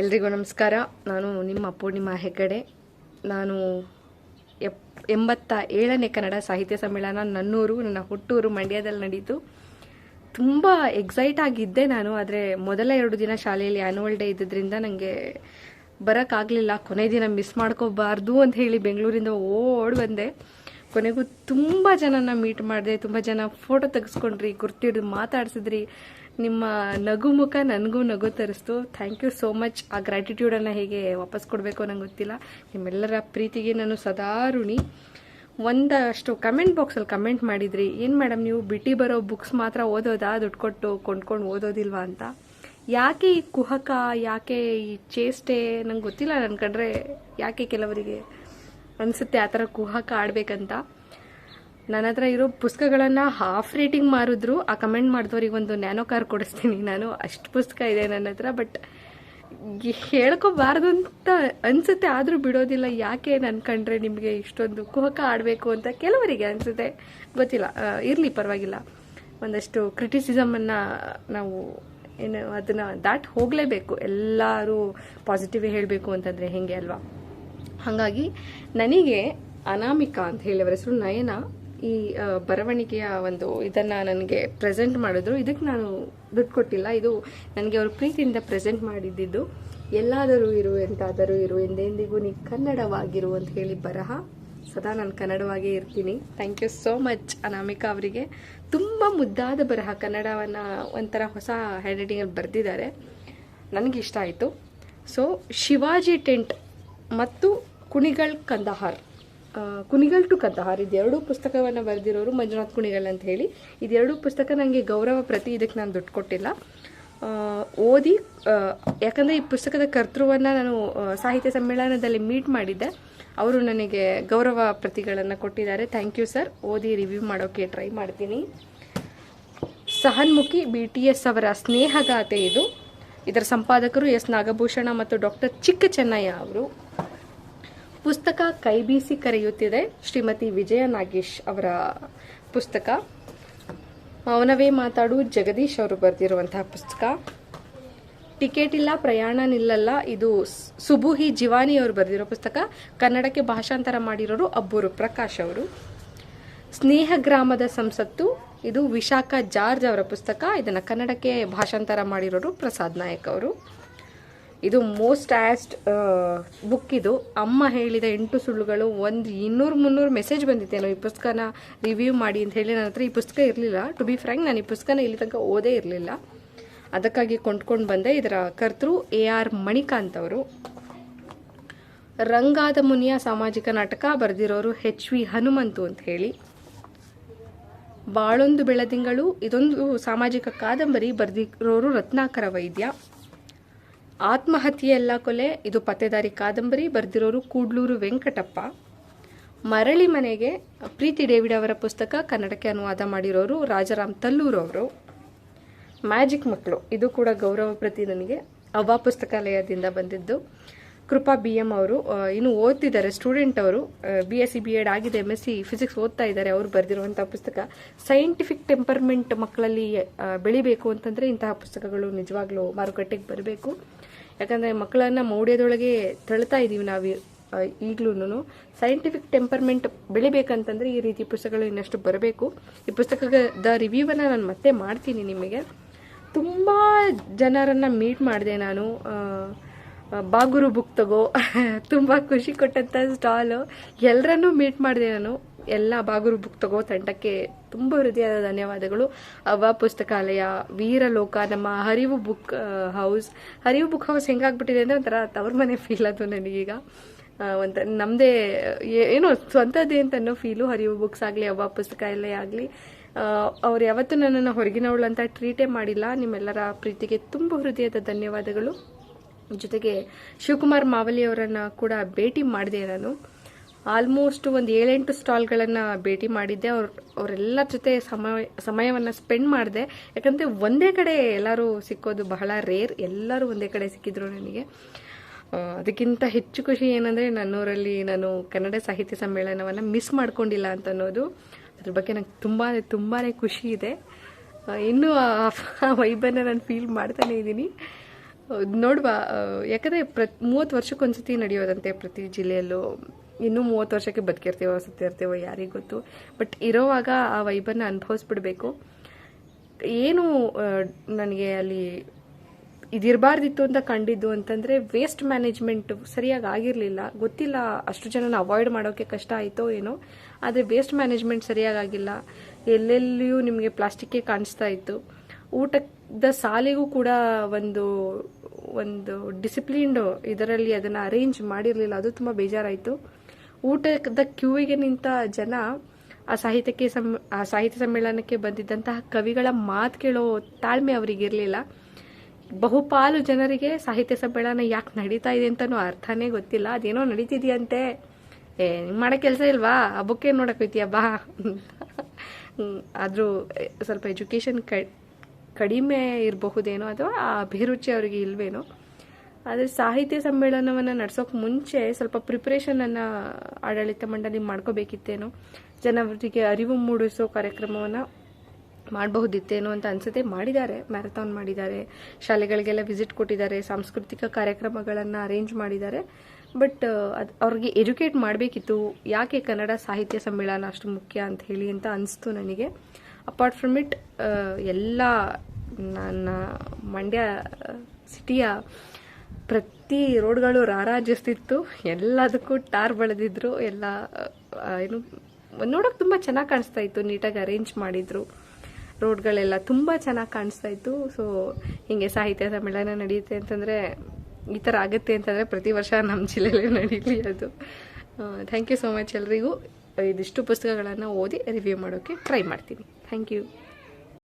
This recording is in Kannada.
ಎಲ್ರಿಗೂ ನಮಸ್ಕಾರ. ನಾನು ನಿಮ್ಮ ಪೂರ್ಣಿಮಾ ಹೆಗಡೆ ನಾನು ಎಪ್, ಎಂಬತ್ತ ಏಳನೇ ಕನ್ನಡ ಸಾಹಿತ್ಯ ಸಮ್ಮೇಳನ ನನ್ನೂರು, ನನ್ನ ಹುಟ್ಟೂರು ಮಂಡ್ಯದಲ್ಲಿ ನಡೀತು. ತುಂಬ ಎಕ್ಸೈಟ್ ಆಗಿದ್ದೆ ನಾನು, ಆದರೆ ಮೊದಲ ಎರಡು ದಿನ ಶಾಲೆಯಲ್ಲಿ ಆ್ಯನುವಲ್ ಡೇ ಇದ್ದಿದ್ದರಿಂದ ನನಗೆ ಬರೋಕ್ಕಾಗಲಿಲ್ಲ. ಕೊನೆ ದಿನ ಮಿಸ್ ಮಾಡ್ಕೋಬಾರ್ದು ಅಂತ ಹೇಳಿ ಬೆಂಗಳೂರಿಂದ ಓಡ್ ಬಂದೆ. ಕೊನೆಗೂ ತುಂಬ ಜನನ ಮೀಟ್ ಮಾಡಿದೆ, ತುಂಬ ಜನ ಫೋಟೋ ತೆಗೆಸ್ಕೊಂಡ್ರಿ ಗುರ್ತಿಡ್ದು ಮಾತಾಡ್ಸಿದ್ರಿ. ನಿಮ್ಮ ನಗು ಮುಖ ನನಗೂ ನಗು ತರಿಸ್ತು. ಥ್ಯಾಂಕ್ ಯು ಸೋ ಮಚ್ ಆ ಗ್ರ್ಯಾಟಿಟ್ಯೂಡನ್ನು ಹೇಗೆ ವಾಪಸ್ ಕೊಡಬೇಕು ನಂಗೆ ಗೊತ್ತಿಲ್ಲ. ನಿಮ್ಮೆಲ್ಲರ ಪ್ರೀತಿಗೆ ನಾನು ಸದಾ ಋಣಿ. ಒಂದಷ್ಟು ಕಮೆಂಟ್ ಬಾಕ್ಸಲ್ಲಿ ಕಮೆಂಟ್ ಮಾಡಿದ್ರಿ. ಏನು ಮೇಡಮ್ ನೀವು ಬಿಟ್ಟು ಬರೋ ಬುಕ್ಸ್ ಮಾತ್ರ ಓದೋದಾ? ದುಡ್ಡು ಕೊಟ್ಟು ಕೊಂಡ್ಕೊಂಡು ಓದೋದಿಲ್ವಾ ಅಂತ. ಯಾಕೆ ಈ ಕುಹಕ, ಯಾಕೆ ಈ ಚೇಷ್ಟೆ? ನಂಗೆ ಗೊತ್ತಿಲ್ಲ ನನ್ನ ಕಂಡ್ರೆ ಯಾಕೆ ಕೆಲವರಿಗೆ? ಅನಿಸುತ್ತೆ ಆ ಥರ ಕುಹಕ ಆಡ್ಬೇಕಂತ ನನ್ನ ಹತ್ರ ಇರೋ ಪುಸ್ತಕಗಳನ್ನು ಹಾಫ್ ರೇಟಿಂಗ್ ಮಾರಿದ್ರು. ಆ ಕಮೆಂಟ್ ಮಾಡಿದವ್ರಿಗೆ ಒಂದು ನ್ಯಾನೋ ಕಾರ್ ಕೊಡಿಸ್ತೀನಿ. ನಾನು ಅಷ್ಟು ಪುಸ್ತಕ ಇದೆ ನನ್ನ ಹತ್ರ ಬಟ್ ಹೇಳ್ಕೋಬಾರ್ದು ಅಂತ ಅನ್ಸುತ್ತೆ. ಆದರೂ ಬಿಡೋದಿಲ್ಲ. ಯಾಕೆ ನಾನು ಕಂಡ್ರೆ ನಿಮಗೆ ಇಷ್ಟೊಂದು ಕುಹಕ ಆಡಬೇಕು ಅಂತ ಕೆಲವರಿಗೆ ಅನಿಸುತ್ತೆ. ಗೊತ್ತಿಲ್ಲ. ಇರಲಿ, ಪರವಾಗಿಲ್ಲ. ಒಂದಷ್ಟು ಕ್ರಿಟಿಸಿಸಮನ್ನು ನಾವು ಏನು, ಅದನ್ನು ದಾಟ್ ಹೋಗಲೇಬೇಕು. ಎಲ್ಲರೂ ಪಾಸಿಟಿವ್ ಹೇಳಬೇಕು ಅಂತಂದರೆ ಹೇಗೆ ಅಲ್ವಾ? ಹಾಗಾಗಿ ನನಗೆ ಅನಾಮಿಕಾ ಅಂತ ಹೇಳಿ ಅವರ ಹೆಸರು ನಯನ, ಈ ಬರವಣಿಗೆಯ ಒಂದು ಇದನ್ನು ನನಗೆ ಪ್ರೆಸೆಂಟ್ ಮಾಡಿದ್ರು. ಇದಕ್ಕೆ ನಾನು ದುಡ್ಡು ಕೊಟ್ಟಿಲ್ಲ. ಇದು ನನಗೆ ಅವರು ಪ್ರೀತಿಯಿಂದ ಪ್ರೆಸೆಂಟ್ ಮಾಡಿದ್ದಿದ್ದು. ಎಲ್ಲಾದರೂ ಇರು, ಎಂತಾದರೂ ಇರು, ಎಂದೆಂದಿಗೂ ನೀ ಕನ್ನಡವಾಗಿರು ಅಂತ ಹೇಳಿ ಬರಹ. ಸದಾ ನಾನು ಕನ್ನಡವಾಗೇ ಇರ್ತೀನಿ. Thank you so much Anamika ಅವರಿಗೆ. ತುಂಬ ಮುದ್ದಾದ ಬರಹ. ಕನ್ನಡವನ್ನು ಒಂಥರ ಹೊಸ ಹ್ಯಾಂಡ್ ರೈಟಿಂಗಲ್ಲಿ ಬರೆದಿದ್ದಾರೆ. ನನಗಿಷ್ಟ ಆಯಿತು. ಸೊ ಶಿವಾಜಿ ಟೆಂಟ್ ಮತ್ತು ಕುಣಿಗಳ್ ಕಂದಹಾರ್. ಕುಣಿಗಳ್ ಟು ಕಂದಹಾರ್ ಇದೆರಡೂ ಪುಸ್ತಕವನ್ನು ಬರೆದಿರೋರು ಮಂಜುನಾಥ್ ಕುಣಿಗಲ್ ಅಂತ ಹೇಳಿ. ಇದೆರಡೂ ಪುಸ್ತಕ ನನಗೆ ಗೌರವ ಪ್ರತಿ ಇದಕ್ಕೆ ನಾನು ದುಡ್ಡು ಕೊಟ್ಟಿಲ್ಲ. ಓದಿ ಯಾಕಂದರೆ ಈ ಪುಸ್ತಕದ ಕರ್ತೃವನ್ನು ನಾನು ಸಾಹಿತ್ಯ ಸಮ್ಮೇಳನದಲ್ಲಿ ಮೀಟ್ ಮಾಡಿದ್ದೆ. ಅವರು ನನಗೆ ಗೌರವ ಪ್ರತಿಗಳನ್ನು ಕೊಟ್ಟಿದ್ದಾರೆ. ಥ್ಯಾಂಕ್ ಯು ಸರ್ ಓದಿ ರಿವ್ಯೂ ಮಾಡೋಕ್ಕೆ ಟ್ರೈ ಮಾಡ್ತೀನಿ. ಸಹನ್ಮುಖಿ ಬಿ ಟಿ ಎಸ್ ಅವರ ಸ್ನೇಹಗಾಥೆ ಇದು. ಇದರ ಸಂಪಾದಕರು ಎಸ್ ನಾಗಭೂಷಣ ಮತ್ತು ಡಾಕ್ಟರ್ ಚಿಕ್ಕ ಚೆನ್ನಯ್ಯ ಅವರು. ಪುಸ್ತಕ ಕೈಬೀಸಿ ಕರೆಯುತ್ತಿದೆ ಶ್ರೀಮತಿ ವಿಜಯ ನಾಗೇಶ್ ಅವರ ಪುಸ್ತಕ. ಮೌನವೇ ಮಾತಾಡು ಜಗದೀಶ್ ಅವರು ಬರೆದಿರುವಂತಹ ಪುಸ್ತಕ. ಟಿಕೆಟ್ ಇಲ್ಲ, ಪ್ರಯಾಣ ನಿಲ್ಲಲ್ಲ, ಇದು ಸುಬುಹಿ ಜಿವಾನಿ ಅವರು ಬರೆದಿರೋ ಪುಸ್ತಕ. ಕನ್ನಡಕ್ಕೆ ಭಾಷಾಂತರ ಮಾಡಿರೋರು ಅಬ್ಬೂರು ಪ್ರಕಾಶ್ ಅವರು. ಸ್ನೇಹ ಗ್ರಾಮದ ಸಂಸತ್ತು, ಇದು ವಿಶಾಖ ಜಾರ್ಜ್ ಅವರ ಪುಸ್ತಕ. ಇದನ್ನು ಕನ್ನಡಕ್ಕೆ ಭಾಷಾಂತರ ಮಾಡಿರೋರು ಪ್ರಸಾದ್ ನಾಯಕ್ ಅವರು. ಇದು ಮೋಸ್ಟ್ ಆಸ್ಟ್ ಬುಕ್ ಇದು. ಅಮ್ಮ ಹೇಳಿದ ಎಂಟು ಸುಳ್ಳುಗಳು, ಒಂದು ಇನ್ನೂರು ಮುನ್ನೂರು ಮೆಸೇಜ್ ಬಂದಿತ್ತೇನೋ ಈ ಪುಸ್ತಕನ ರಿವ್ಯೂ ಮಾಡಿ ಅಂತ ಹೇಳಿ ನನ್ನ ಹತ್ರ ಈ ಪುಸ್ತಕ ಇರಲಿಲ್ಲ. ಟು ಬಿ ಫ್ರ್ಯಾಂಕ್ ನಾನು ಈ ಪುಸ್ತಕನ ಇಲ್ಲಿ ತನಕ ಓದೇ ಇರಲಿಲ್ಲ. ಅದಕ್ಕಾಗಿ ಕೊಂಡ್ಕೊಂಡು ಬಂದೆ. ಇದರ ಕರ್ತೃ ಎ ಆರ್ ಮಣಿಕಾಂತ್ ಅವರು. ರಂಗಾದ ಮುನಿಯ ಸಾಮಾಜಿಕ ನಾಟಕ ಬರೆದಿರೋರು ಹೆಚ್ ವಿ ಹನುಮಂತು ಅಂತ ಹೇಳಿ. ಬಾಳೊಂದು ಬೆಳದಿಂಗಳು, ಇದೊಂದು ಸಾಮಾಜಿಕ ಕಾದಂಬರಿ ಬರೆದಿರೋರು ರತ್ನಾಕರ ವೈದ್ಯ. ಆತ್ಮಹತ್ಯೆಯಲ್ಲ ಕೊಲೆ, ಇದು ಪತ್ತೆದಾರಿ ಕಾದಂಬರಿ, ಬರೆದಿರೋರು ಕೂಡ್ಲೂರು ವೆಂಕಟಪ್ಪ. ಮರಳಿ ಮನೆಗೆ ಪ್ರೀತಿ ಡೇವಿಡ್ ಅವರ ಪುಸ್ತಕ ಕನ್ನಡಕ್ಕೆ ಅನುವಾದ ಮಾಡಿರೋರು ರಾಜಾರಾಮ್ ತಲ್ಲೂರು ಅವರು. ಮ್ಯಾಜಿಕ್ ಮಕ್ಕಳು, ಇದು ಕೂಡ ಗೌರವ ಪ್ರತಿ ನನಗೆ. ಅವ್ವ ಪುಸ್ತಕಾಲಯದಿಂದ ಬಂದಿದ್ದು. ಕೃಪಾ ಬಿ ಎಂ ಅವರು ಇನ್ನು ಓದ್ತಿದ್ದಾರೆ ಸ್ಟೂಡೆಂಟ್ ಅವರು. B S C B ed ಆಗಿದೆ ಎಂ ಎಸ್ ಸಿ ಫಿಸಿಕ್ಸ್ ಓದ್ತಾ ಇದ್ದಾರೆ ಅವರು ಬರೆದಿರುವಂಥ ಪುಸ್ತಕ. ಸೈಂಟಿಫಿಕ್ ಟೆಂಪರ್ಮೆಂಟ್ ಮಕ್ಕಳಲ್ಲಿ ಬೆಳಿಬೇಕು ಅಂತಂದರೆ ಇಂತಹ ಪುಸ್ತಕಗಳು ನಿಜವಾಗ್ಲೂ ಮಾರುಕಟ್ಟೆಗೆ ಬರಬೇಕು. ಯಾಕಂದರೆ ಮಕ್ಕಳನ್ನು ಮೌಢ್ಯದೊಳಗೆ ತಳ್ತಾ ಇದ್ದೀವಿ ನಾವು ಈಗಲೂ ಸೈಂಟಿಫಿಕ್ ಟೆಂಪರ್ಮೆಂಟ್ ಬೆಳಿಬೇಕಂತಂದರೆ ಈ ರೀತಿ ಪುಸ್ತಕಗಳು ಇನ್ನಷ್ಟು ಬರಬೇಕು. ಈ ಪುಸ್ತಕದ ರಿವ್ಯೂವನ್ನು ನಾನು ಮತ್ತೆ ಮಾಡ್ತೀನಿ ನಿಮಗೆ. ತುಂಬ ಜನರನ್ನು ಮೀಟ್ ಮಾಡಿದೆ ನಾನು. ಬಾಗುರು ಬುಕ್ ತಗೋ. ತುಂಬ ಖುಷಿ ಕೊಟ್ಟಂಥ ಸ್ಟಾಲು ಎಲ್ಲರನ್ನೂ ಮೀಟ್ ಮಾಡಿದೆ ನಾನು. ಎಲ್ಲ ಬಾಗುರು ಬುಕ್ ತಗೋ ತಂಡಕ್ಕೆ ತುಂಬ ಹೃದಯದ ಧನ್ಯವಾದಗಳು. ಅವ ಪುಸ್ತಕಾಲಯ, ವೀರಲೋಕ, ನಮ್ಮ Harivu book house Harivu book house ಹೆಂಗಾಗ್ಬಿಟ್ಟಿದೆ ಅಂದರೆ ಒಂಥರ ತವ್ರ ಮನೆ ಫೀಲ್ ಅದು ನನಗೀಗ. ಒಂಥ ನಮ್ಮದೇ ಏನೋ ಸ್ವಂತದ್ದೇ ಅಂತ ಅನ್ನೋ ಫೀಲು ಹರಿವು ಬುಕ್ಸ್ ಆಗಲಿ ಅವ ಪುಸ್ತಕಾಲಯ ಆಗಲಿ. ಅವ್ರು ಯಾವತ್ತೂ ನನ್ನನ್ನು ಹೊರಗಿನವಳು ಅಂತ ಟ್ರೀಟೇ ಮಾಡಿಲ್ಲ. ನಿಮ್ಮೆಲ್ಲರ ಪ್ರೀತಿಗೆ ತುಂಬ ಹೃದಯದ ಧನ್ಯವಾದಗಳು. ಜೊತೆಗೆ ಶಿವಕುಮಾರ್ ಮಾವಲಿ ಅವರನ್ನು ಕೂಡ ಭೇಟಿ ಮಾಡಿದೆ ನಾನು. ಆಲ್ಮೋಸ್ಟ್ ಒಂದು ಏಳೆಂಟು ಸ್ಟಾಲ್ಗಳನ್ನು ಭೇಟಿ ಮಾಡಿದ್ದೆ. ಅವ್ರ, ಅವರೆಲ್ಲ ಜೊತೆ ಸಮಯ, ಸಮಯವನ್ನು ಸ್ಪೆಂಡ್ ಮಾಡಿದೆ. ಯಾಕಂದರೆ ಒಂದೇ ಕಡೆ ಎಲ್ಲರೂ ಸಿಕ್ಕೋದು ಬಹಳ ರೇರ್. ಎಲ್ಲರೂ ಒಂದೇ ಕಡೆ ಸಿಕ್ಕಿದ್ರು ನನಗೆ. ಅದಕ್ಕಿಂತ ಹೆಚ್ಚು ಖುಷಿ ಏನಂದರೆ ನನ್ನೂರಲ್ಲಿ ನಾನು ಕನ್ನಡ ಸಾಹಿತ್ಯ ಸಮ್ಮೇಳನವನ್ನು ಮಿಸ್ ಮಾಡ್ಕೊಂಡಿಲ್ಲ ಅಂತ ಅನ್ನೋದು. ಅದ್ರ ಬಗ್ಗೆ ನಂಗೆ ತುಂಬಾ ತುಂಬಾ ಖುಷಿ ಇದೆ. ಇನ್ನೂ ಆ ವೈಬನ್ನು ನಾನು ಫೀಲ್ ಮಾಡ್ತಾನೆ ಇದ್ದೀನಿ. ನೋಡುವ ಯಾಕಂದರೆ ಪ್ರ ಮೂವತ್ತು ವರ್ಷಕ್ಕೊಂದ್ಸತಿ ನಡೆಯೋದಂತೆ ಪ್ರತಿ ಜಿಲ್ಲೆಯಲ್ಲೂ. ಇನ್ನೂ ಮೂವತ್ತು ವರ್ಷಕ್ಕೆ ಬದುಕಿರ್ತೀವೋ ಸುತ್ತಿರ್ತೀವೋ ಯಾರಿಗೆ ಗೊತ್ತು. ಬಟ್ ಇರೋವಾಗ ಆ ವೈಬನ್ನು ಅನುಭವಿಸ್ಬಿಡ್ಬೇಕು. ಏನು ನನಗೆ ಅಲ್ಲಿ ಇದಿರಬಾರ್ದಿತ್ತು ಅಂತ ಕಂಡಿದ್ದು ಅಂತಂದರೆ ವೇಸ್ಟ್ ಮ್ಯಾನೇಜ್ಮೆಂಟ್ ಸರಿಯಾಗಿ ಆಗಿರಲಿಲ್ಲ. ಗೊತ್ತಿಲ್ಲ ಅಷ್ಟು ಜನನ ಅವಾಯ್ಡ್ ಮಾಡೋಕ್ಕೆ ಕಷ್ಟ ಆಯಿತೋ ಏನೋ. ಆದರೆ ವೇಸ್ಟ್ ಮ್ಯಾನೇಜ್ಮೆಂಟ್ ಸರಿಯಾಗಿ ಆಗಿಲ್ಲ. ಎಲ್ಲೆಲ್ಲಿಯೂ ನಿಮಗೆ ಪ್ಲಾಸ್ಟಿಕ್ಕೇ ಕಾಣಿಸ್ತಾ ಇತ್ತು. ಊಟದ ಸಾಲಿಗೂ ಕೂಡ ಒಂದು ಒಂದು ಡಿಸಿಪ್ಲಿನ್ಡ್ ಇದರಲ್ಲಿ ಅದನ್ನು ಅರೇಂಜ್ ಮಾಡಿರಲಿಲ್ಲ. ಅದು ತುಂಬ ಬೇಜಾರಾಯಿತು. ಊಟದ ಕ್ಯೂವಿಗೆ ನಿಂತ ಜನ ಆ ಸಾಹಿತ್ಯಕ್ಕೆ ಸಮ್, ಆ ಸಾಹಿತ್ಯ ಸಮ್ಮೇಳನಕ್ಕೆ ಬಂದಿದ್ದಂತಹ ಕವಿಗಳ ಮಾತು ಕೇಳೋ ತಾಳ್ಮೆ ಅವರಿಗಿರಲಿಲ್ಲ. ಬಹುಪಾಲು ಜನರಿಗೆ ಸಾಹಿತ್ಯ ಸಮ್ಮೇಳನ ಯಾಕೆ ನಡೀತಾ ಇದೆ ಅಂತನೂ ಅರ್ಥನೇ ಗೊತ್ತಿಲ್ಲ. ಅದೇನೋ ನಡೀತಿದೆಯಂತೆ. ಏ ಮಾಡೋ ಕೆಲಸ ಇಲ್ವಾ? ಆ ಬುಕ್ಕೇ ನೋಡಕ್ ಹೋಯ್ತೀಯ? ಬಾ ಆದರೂ ಸ್ವಲ್ಪ ಎಜುಕೇಷನ್ ಕಡಿಮೆ ಇರಬಹುದೇನೋ ಅಥವಾ ಆ ಅಭಿರುಚಿ ಅವರಿಗೆ ಇಲ್ವೇನೋ. ಆದರೆ ಸಾಹಿತ್ಯ ಸಮ್ಮೇಳನವನ್ನು ನಡೆಸೋಕೆ ಮುಂಚೆ ಸ್ವಲ್ಪ ಪ್ರಿಪ್ರೇಷನನ್ನು ಆಡಳಿತ ಮಂಡಳಿ ಮಾಡ್ಕೋಬೇಕಿತ್ತೇನೋ, ಜನರಿಗೆ ಅರಿವು ಮೂಡಿಸೋ ಕಾರ್ಯಕ್ರಮವನ್ನು ಮಾಡಬಹುದಿತ್ತೇನೋ ಅಂತ ಅನ್ಸುತ್ತೆ. ಮಾಡಿದ್ದಾರೆ ಮ್ಯಾರಥಾನ್ ಮಾಡಿದ್ದಾರೆ, ಶಾಲೆಗಳಿಗೆಲ್ಲ ವಿಸಿಟ್ ಕೊಟ್ಟಿದ್ದಾರೆ, ಸಾಂಸ್ಕೃತಿಕ ಕಾರ್ಯಕ್ರಮಗಳನ್ನು ಅರೇಂಜ್ ಮಾಡಿದ್ದಾರೆ. ಬಟ್ ಅದು ಅವ್ರಿಗೆ ಎಜುಕೇಟ್ ಮಾಡಬೇಕಿತ್ತು. ಯಾಕೆ ಕನ್ನಡ ಸಾಹಿತ್ಯ ಸಮ್ಮೇಳನ ಅಷ್ಟು ಮುಖ್ಯ ಅಂತ ಹೇಳಿ ಅಂತ ಅನಿಸ್ತು ನನಗೆ. ಅಪಾರ್ಟ್ ಫ್ರಮ್ ಇಟ್ ಎಲ್ಲ ನನ್ನ ಮಂಡ್ಯ ಸಿಟಿಯ ಪ್ರತಿ ರೋಡ್ಗಳು ರಾರಾಜಿಸ್ತಿತ್ತು. ಎಲ್ಲದಕ್ಕೂ ಟಾರ್ ಬೆಳೆದಿದ್ರು. ಎಲ್ಲ ಏನು, ನೋಡೋಕೆ ತುಂಬ ಚೆನ್ನಾಗಿ ಕಾಣಿಸ್ತಾ ಇತ್ತು. ನೀಟಾಗಿ ಅರೇಂಜ್ ಮಾಡಿದ್ರು ರೋಡ್ಗಳೆಲ್ಲ. ತುಂಬ ಚೆನ್ನಾಗಿ ಕಾಣಿಸ್ತಾ ಇತ್ತು. ಸೊ ಹೀಗೆ ಸಾಹಿತ್ಯ ಸಮ್ಮೇಳನ ನಡೆಯುತ್ತೆ ಅಂತಂದರೆ, ಈ ಥರ ಆಗುತ್ತೆ ಅಂತಂದರೆ ಪ್ರತಿ ವರ್ಷ ನಮ್ಮ ಜಿಲ್ಲೆಯಲ್ಲೇ ನಡೀಲಿ ಅದು. ಥ್ಯಾಂಕ್ ಯು ಸೋ ಮಚ್ ಎಲ್ರಿಗೂ. ಇದಿಷ್ಟು ಪುಸ್ತಕಗಳನ್ನು ಓದಿ ರಿವ್ಯೂ ಮಾಡೋಕ್ಕೆ ಟ್ರೈ ಮಾಡ್ತೀನಿ. Thank you